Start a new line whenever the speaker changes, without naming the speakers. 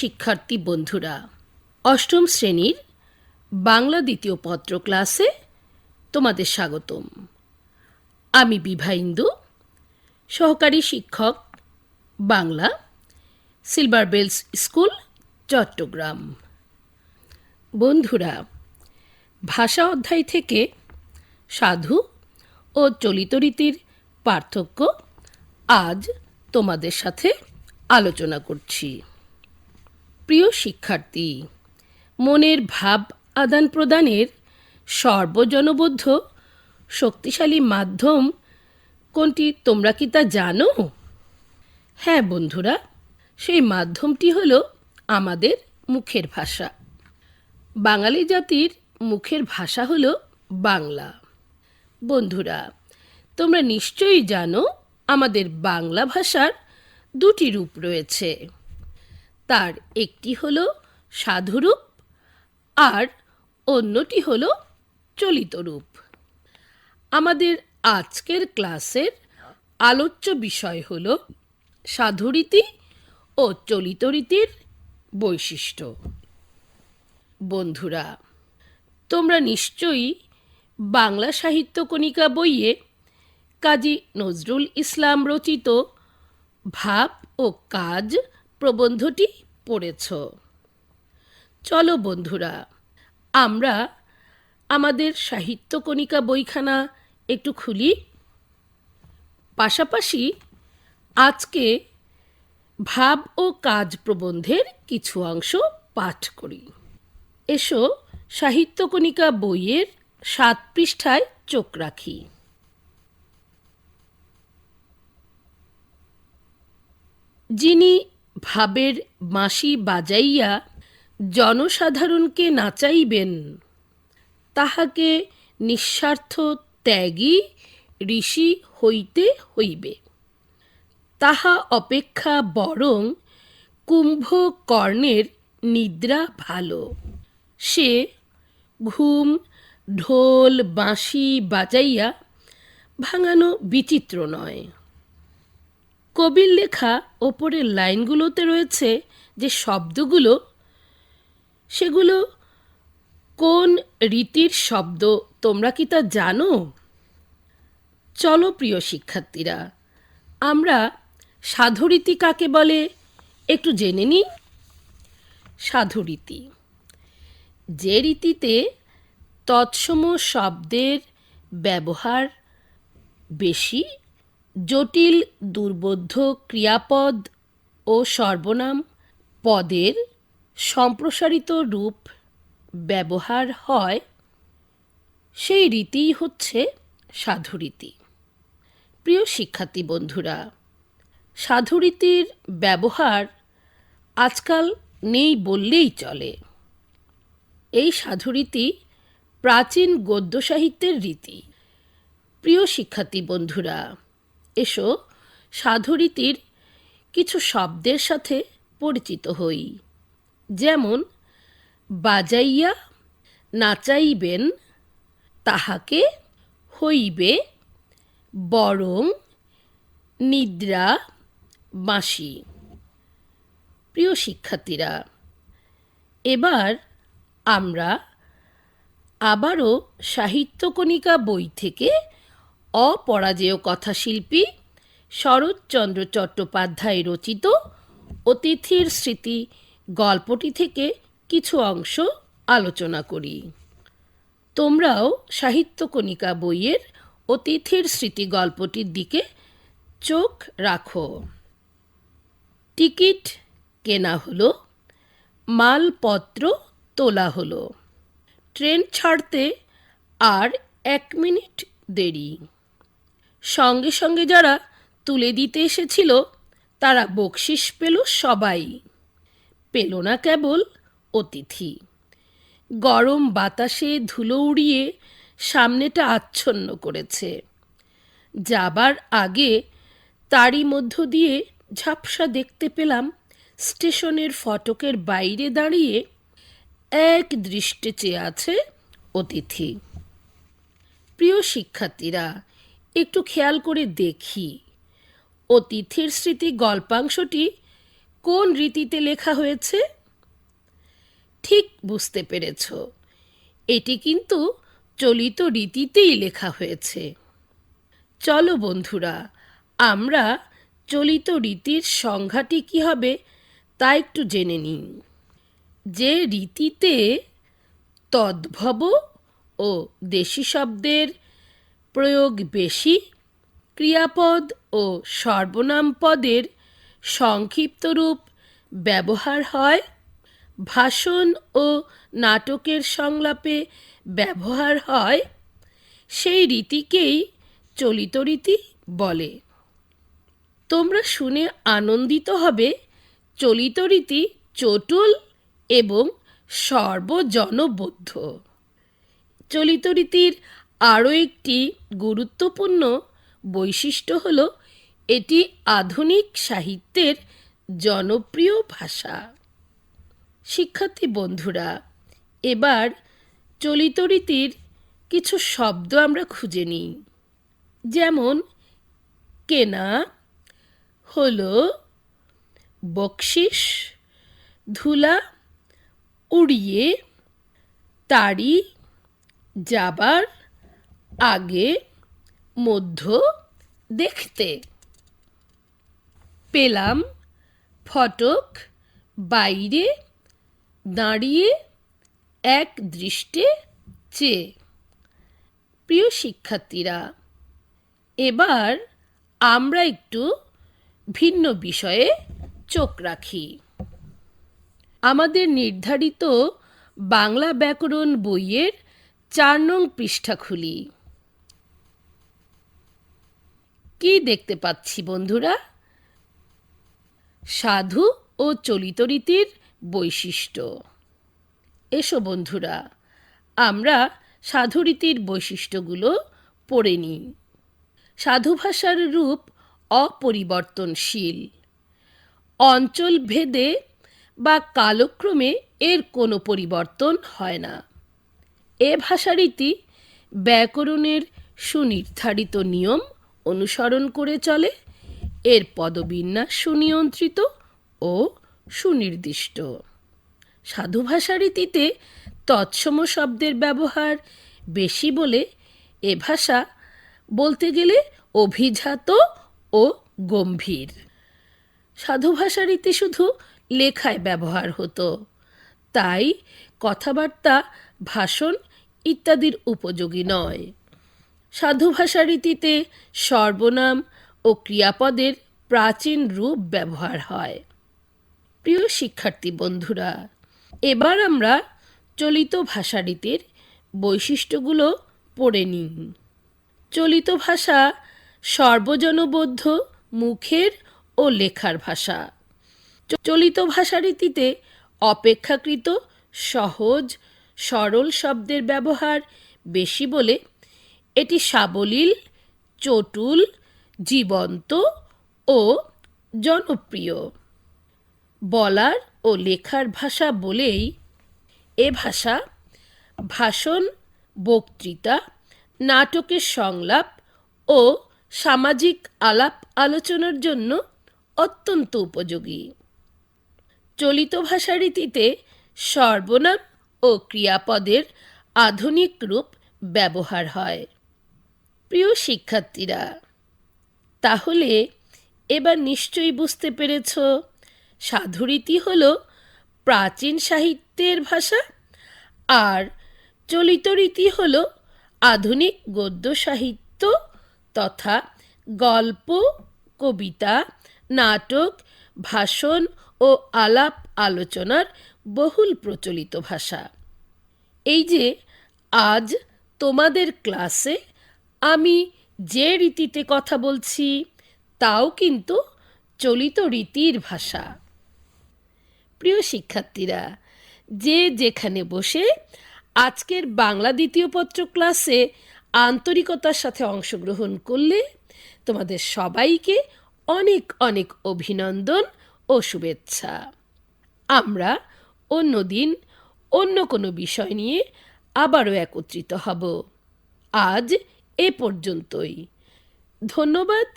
শিক্ষার্থী বন্ধুরা, অষ্টম শ্রেণির বাংলা দ্বিতীয় পত্র ক্লাসে তোমাদের স্বাগতম। আমি বিভা ইন্দু, সহকারী শিক্ষক, Bangla, silver bells school, Chattogram. বন্ধুরা, ভাষা অধ্যায় থেকে সাধু ও চলিত রীতির পার্থক্য আজ তোমাদের সাথে আলোচনা করছি। প্রিয় শিক্ষার্থী, মনের ভাব আদান প্রদানের সর্বজনবদ্ধ শক্তিশালী মাধ্যম কোনটি তোমরা কি তা জানো? হ্যাঁ বন্ধুরা, সেই মাধ্যমটি হলো আমাদের মুখের ভাষা। বাঙালি জাতির মুখের ভাষা হলো বাংলা। বন্ধুরা, তোমরা নিশ্চয়ই জানো আমাদের বাংলা ভাষার দুটি রূপ রয়েছে। তার একটি হল সাধুরূপ আর অন্যটি হল চলিত রূপ আমাদের আজকের ক্লাসের আলোচ্য বিষয় হল সাধুরীতি ও চলিত রীতির বৈশিষ্ট্য। বন্ধুরা, তোমরা নিশ্চয়ই বাংলা সাহিত্য কণিকা বইয়ে কাজী নজরুল ইসলাম রচিত ভাব ও কাজ প্রবন্ধটি পড়েছ। চলো বন্ধুরা, আমরা আমাদের সাহিত্য কণিকা বইখানা একটু খুলি। পাশাপাশি আজকে ভাব ও কাজ প্রবন্ধের কিছু অংশ পাঠ করি। এসো সাহিত্য কণিকা বইয়ের সাত পৃষ্ঠায় চোখ রাখি। যিনি ভাবের বাঁশি বাজাইয়া জনসাধারণকে নাচাইবেন। তাহাকে নিঃস্বার্থ ত্যাগী ঋষি হইতে হইবে। তাহা অপেক্ষা বরং কুম্ভকর্ণের নিদ্রা ভালো। সে ঘুম, ঢোল, বাঁশি বাজাইয়া ভাঙানো বিচিত্র নয়। কবির লেখা ওপরের লাইনগুলোতে রয়েছে যে শব্দগুলো, সেগুলো কোন রীতির শব্দ, তোমরা কি তা জানো? চলো প্রিয় শিক্ষার্থীরা, আমরা সাধুরীতি কাকে বলে? একটু জেনে নিই। সাধুরীতি, যে রীতিতে তৎসম শব্দের ব্যবহার বেশি জটিল, দুর্বোধ্য, ক্রিয়াপদ ও সর্বনাম পদের সম্প্রসারিত রূপ ব্যবহার হয়, সেই রীতিই হচ্ছে সাধুরীতি প্রিয় শিক্ষার্থী বন্ধুরা সাধুরীতির ব্যবহার আজকাল নেই বললেই চলে। এই সাধুরীতি প্রাচীন গদ্য সাহিত্যের রীতি। প্রিয় শিক্ষার্থী বন্ধুরা এসো, সাধুরীতির কিছু শব্দের সাথে পরিচিত হই। যেমন, বাজাইয়া নাচাইবেন, তাহাকে হইবে বরং নিদ্রা বাঁশি। প্রিয় শিক্ষার্থীরা, এবার আমরা আবারও সাহিত্যকণিকা বই থেকে অপরাজেয় কথাশিল্পী শরৎচন্দ্র চট্টোপাধ্যায় রচিত অতিথির স্মৃতি গল্পটি থেকে কিছু অংশ আলোচনা করি। তোমরাও সাহিত্যকণিকা বইয়ের অতিথির স্মৃতি গল্পটির দিকে চোখ রাখো। টিকিট কেনা হলো, মালপত্র তোলা হলো। ট্রেন ছাড়তে আর এক মিনিট দেরি। সঙ্গে সঙ্গে যারা তুলে দিতে এসেছিল, তারা বকশিস পেল সবাই। পেল না কেবল অতিথি। গরম বাতাসে ধুলো উড়িয়ে সামনেটা আচ্ছন্ন করেছে। যাবার আগে তারই মধ্য দিয়ে ঝাপসা দেখতে পেলাম স্টেশনের ফটকের বাইরে দাঁড়িয়ে এক দৃষ্টে চেয়ে আছে অতিথি। প্রিয় শিক্ষার্থীরা একটু খেয়াল করে দেখি। অতিথির স্মৃতি গল্পাংশটি কোন রীতিতে লেখা হয়েছে? ঠিক বুঝতে পেরেছ। এটি কিন্তু চলিত রীতিতেই লেখা হয়েছে। চলো বন্ধুরা, আমরা চলিত রীতির সংজ্ঞাটি কী হবে তা একটু জেনে নিই। যে রীতিতে তদ্ভব ও দেশি শব্দের প্রয়োগ বেশি, ক্রিয়াপদ ও সর্বনাম পদের সংক্ষিপ্ত রূপ ব্যবহার হয়, ভাষণ ও নাটকের সংলাপে ব্যবহার হয়, সেই রীতিকেই চলিত রীতি বলে। তোমরা শুনে আনন্দিত হবে, চলিত রীতি চটুল এবং সর্বজনবদ্ধ। চলিত রীতির আরও একটি গুরুত্বপূর্ণ বৈশিষ্ট্য হল, এটি আধুনিক সাহিত্যের জনপ্রিয় ভাষা। শিক্ষার্থী বন্ধুরা, এবার চলিত রীতির কিছু শব্দ আমরা খুঁজে নিই। যেমন, কেনা হল বকশিস, ধুলা উড়িয়ে, তাড়ি, যাবার আগে, মধ্য, দেখতে। পেলাম, ফটক, বাইরে, দাঁড়িয়ে, এক দৃষ্টে চেয়ে। প্রিয় শিক্ষার্থীরা, এবার আমরা একটু ভিন্ন বিষয়ে চোখ রাখি। আমাদের নির্ধারিত বাংলা ব্যাকরণ বইয়ের চার নং পৃষ্ঠা খুলি। কি দেখতে পাচ্ছি, বন্ধুরা? সাধু ও চলিত রীতির বৈশিষ্ট্য। এসো, বন্ধুরা, আমরা সাধুরীতির বৈশিষ্ট্যগুলো পড়ে নিই। সাধু ভাষার রূপ অপরিবর্তনশীল। অঞ্চল ভেদে বা কালক্রমে এর কোনো পরিবর্তন হয় না। এ ভাষারীতি ব্যাকরণের সুনির্ধারিত নিয়ম অনুসরণ করে চলে। এর পদবিন্যাস সুনিয়ন্ত্রিত ও সুনির্দিষ্ট। সাধু ভাষা রীতিতে তৎসম শব্দের ব্যবহার বেশি বলে এ ভাষা বলতে গেলে অভিজাত ও গম্ভীর। সাধু ভাষা রীতি শুধু লেখায় ব্যবহার হতো। তাই কথাবার্তা, ভাষণ ইত্যাদির উপযোগী নয়। সাধু ভাষা রীতিতে সর্বনাম ও ক্রিয়াপদের প্রাচীন রূপ ব্যবহার হয়। প্রিয় শিক্ষার্থী বন্ধুরা, এবার আমরা চলিত ভাষারীতির বৈশিষ্ট্যগুলো পড়ে নিই। চলিত ভাষা সর্বজনবদ্ধ মুখের ও লেখার ভাষা। চলিত ভাষারীতিতে অপেক্ষাকৃত সহজ, সরল শব্দের ব্যবহার বেশি বলে এটি সাবলীল, চটুল, জীবন্ত ও জনপ্রিয়। বলার ও লেখার ভাষা বলেই এ ভাষা ভাষণ, বক্তৃতা, নাটকের সংলাপ ও সামাজিক আলাপ আলোচনার জন্য অত্যন্ত উপযোগী। চলিত ভাষা রীতিতে সর্বনাম ও ক্রিয়াপদের আধুনিক রূপ ব্যবহার হয়। প্রিয় শিক্ষার্থীরা, তাহলে এবার নিশ্চয়ই বুঝতে পেরেছ, সাধুরীতি হল প্রাচীন সাহিত্যের ভাষা আর চলিত রীতি হল আধুনিক গদ্য সাহিত্য তথা গল্প, কবিতা, নাটক, ভাষণ ও আলাপ আলোচনার বহুল প্রচলিত ভাষা। এই যে আজ তোমাদের ক্লাসে আমি যে রীতিতে কথা বলছি, তাও কিন্তু চলিত রীতির ভাষা। প্রিয় শিক্ষার্থীরা, যে যেখানে বসে আজকের বাংলা দ্বিতীয় পত্র ক্লাসে আন্তরিকতার সাথে অংশগ্রহণ করলে তোমাদের সবাইকে অনেক অনেক অভিনন্দন ও শুভেচ্ছা। আমরা অন্য দিন অন্য কোনো বিষয় নিয়ে আবারও একত্রিত হব। আজ এ পর্যন্তই। ধন্যবাদ